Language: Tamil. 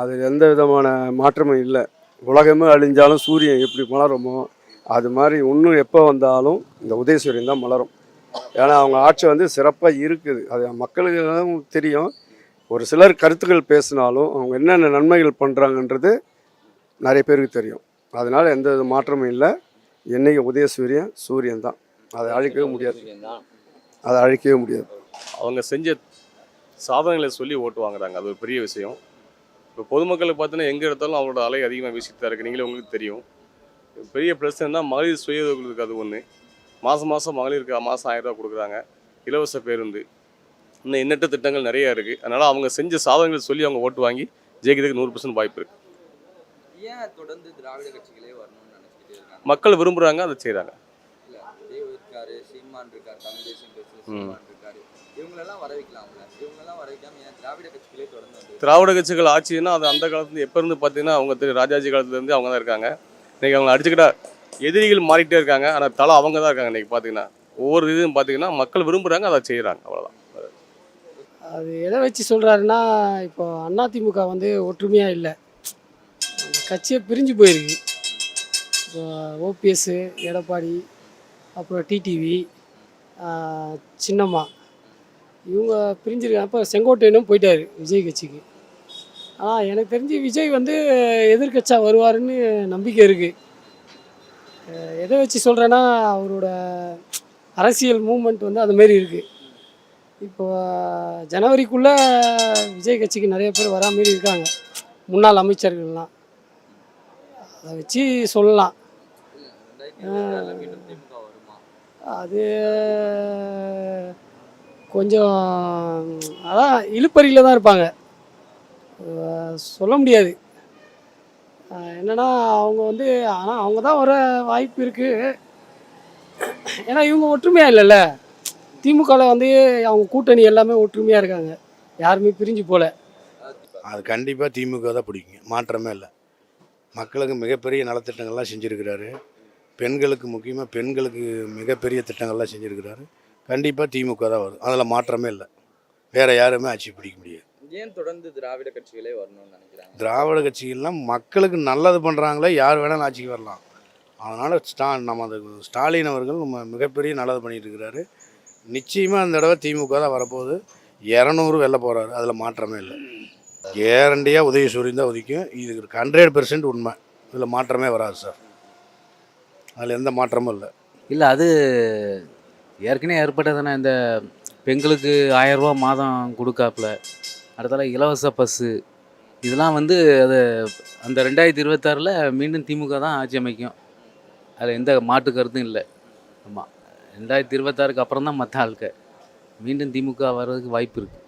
அது எந்த விதமான மாற்றமும் இல்லை. உலகமே அழிஞ்சாலும் சூரியன் எப்படி மலருமோ அது மாதிரி இன்னும் எப்போ வந்தாலும் இந்த உதயசூரியன் தான் மலரும். ஏன்னா அவங்க ஆட்சி வந்து சிறப்பாக இருக்குது. அது மக்களுக்கு தெரியும். ஒரு சிலர் கருத்துக்கள் பேசினாலும் அவங்க என்னென்ன நன்மைகள் பண்ணுறாங்கன்றது நிறைய பேருக்கு தெரியும். அதனால் எந்த வித மாற்றமும் இல்லை. என்னைக்கு உதயசூரியன் சூரியன் தான். அதை அழிக்கவே முடியாது. அதை அழிக்கவே முடியாது. அவங்க செஞ்ச சாதனைகளை சொல்லி ஓட்டு வாங்குறாங்க அது ஒரு பெரிய விஷயம். இப்போ பொதுமக்களுக்கு பார்த்தீங்கன்னா எங்கே எடுத்தாலும் அவங்களோட அலை அதிகமாக வீசிட்டு தான் இருக்குது நீங்களே உங்களுக்கு தெரியும். பெரிய பிரச்சனைனா மகளிர் சுய உதவிகளுக்கு அது ஒன்று மாதம் மாதம் மகளிருக்கு மாதம் ஆயிரம் ரூபாய் கொடுக்குறாங்க. இலவச பேருந்து. இன்னும் எண்ணற்ற திட்டங்கள் நிறைய இருக்குது அதனால் அவங்க செஞ்ச சாதனைகளை சொல்லி அவங்க ஓட்டு வாங்கி ஜெயிக்கிறதுக்கு நூறு பர்சன்ட் வாய்ப்பு இருக்குது ஏன் தொடர்ந்து திராவிட கட்சிகளே வரணும்னு இருக்காங்க? மக்கள் விரும்புகிறாங்க அதை செய்கிறாங்க இருக்காரு சீமான் இருக்காரு தமிழ் தேசம் பேசுற திராவிட கட்சிகளே ஆட்சின்னா அது அந்த காலத்துல எப்போ இருந்து பார்த்தீங்கன்னா அவங்க திரு ராஜாஜி காலத்துலேருந்து அவங்க தான் இருக்காங்க. இன்னைக்கு அவங்க அடிச்சுக்கிட்டா எதிரிகள் மாறிட்டே இருக்காங்க. ஆனால் தலை அவங்க தான் இருக்காங்க இன்னைக்கு பார்த்தீங்கன்னா ஒவ்வொரு இதுவும் பார்த்தீங்கன்னா மக்கள் விரும்புகிறாங்க அதை செய்கிறாங்க அவ்வளோதான் அது எதை வச்சு சொல்கிறாருன்னா இப்போ அதிமுக வந்து ஒற்றுமையாக இல்லை. கட்சியே பிரிஞ்சு போயிருக்கு. இப்போ ஓபிஎஸ்ஸு எடப்பாடி அப்புறம் டிடிவி சின்னம்மா இவங்க பிரிஞ்சிருக்காங்க. இப்போ செங்கோட்டையனும் போயிட்டார் விஜய் கட்சிக்கு. ஆனால் எனக்கு தெரிஞ்சு விஜய் வந்து எதிர்க்கட்சியாக வருவாருன்னு நம்பிக்கை இருக்குது எதை வச்சு சொல்கிறேன்னா அவரோட அரசியல் மூமெண்ட் வந்து அது மாரி இருக்குது இப்போ ஜனவரிக்குள்ளே விஜய் கட்சிக்கு நிறைய பேர் வரா மாரி இருக்காங்க. முன்னாள் அமைச்சர்கள்லாம். அதை வச்சு சொல்லலாம். அது கொஞ்சம் அதான் இழுப்பறியில் தான் இருப்பாங்க. சொல்ல முடியாது. என்னென்னா அவங்க வந்து ஆனால் அவங்க தான் வர வாய்ப்பு இருக்குது ஏன்னா இவங்க ஒற்றுமையாக இல்லைல்ல. திமுகவில் வந்து அவங்க கூட்டணி எல்லாமே ஒற்றுமையாக இருக்காங்க. யாருமே பிரிஞ்சு போகல அது கண்டிப்பாக திமுக தான் பிடிக்குங்க மாற்றமே இல்லை. மக்களுக்கு மிகப்பெரிய நலத்திட்டங்கள்லாம் செஞ்சுருக்கிறாரு. பெண்களுக்கு முக்கியமாக பெண்களுக்கு மிகப்பெரிய திட்டங்கள்லாம் செஞ்சுருக்கிறாரு. கண்டிப்பாக திமுக தான் வரும். அதில் மாற்றமே இல்லை. வேறு யாருமே ஆட்சி பிடிக்க முடியாது. ஏன் தொடர்ந்து திராவிட கட்சிகளே வரணும்னு நினைக்கிறாங்க? திராவிட கட்சிகள்லாம் மக்களுக்கு நல்லது பண்ணுறாங்களே யார் வேணாலும் ஆட்சிக்கு வரலாம். அதனால் ஸ்டா நம்ம அந்த ஸ்டாலின் அவர்கள் நம்ம மிகப்பெரிய நல்லது பண்ணிட்டு இருக்கிறாரு. நிச்சயமாக அந்த தடவை திமுக தான் வரப்போகுது. இரநூறு வெளில போகிறாரு அதில் மாற்றமே இல்லை. கேரண்டியாக உதயசூரியன் தான் உதிக்கும். இது ஹண்ட்ரட் பெர்சன்ட் உண்மை. இதில் மாற்றமே வராது சார். அதில் எந்த மாற்றமும் இல்லை. இல்லை அது ஏற்கனவே ஏற்பட்டதுன்னா இந்த பெண்களுக்கு ஆயரூபா மாதம் கொடுக்காப்புல. அடுத்தால இலவச பஸ்ஸு இதெல்லாம் வந்து அது அந்த ரெண்டாயிரத்தி இருபத்தாறில் மீண்டும் திமுக தான் ஆட்சி அமைக்கும். அதில் எந்த மாற்று கருத்தும் இல்லை. ஆமாம் ரெண்டாயிரத்தி இருபத்தாறுக்கு அப்புறம் தான் மற்ற ஆளுக்க மீண்டும் திமுக வர்றதுக்கு வாய்ப்பு இருக்குது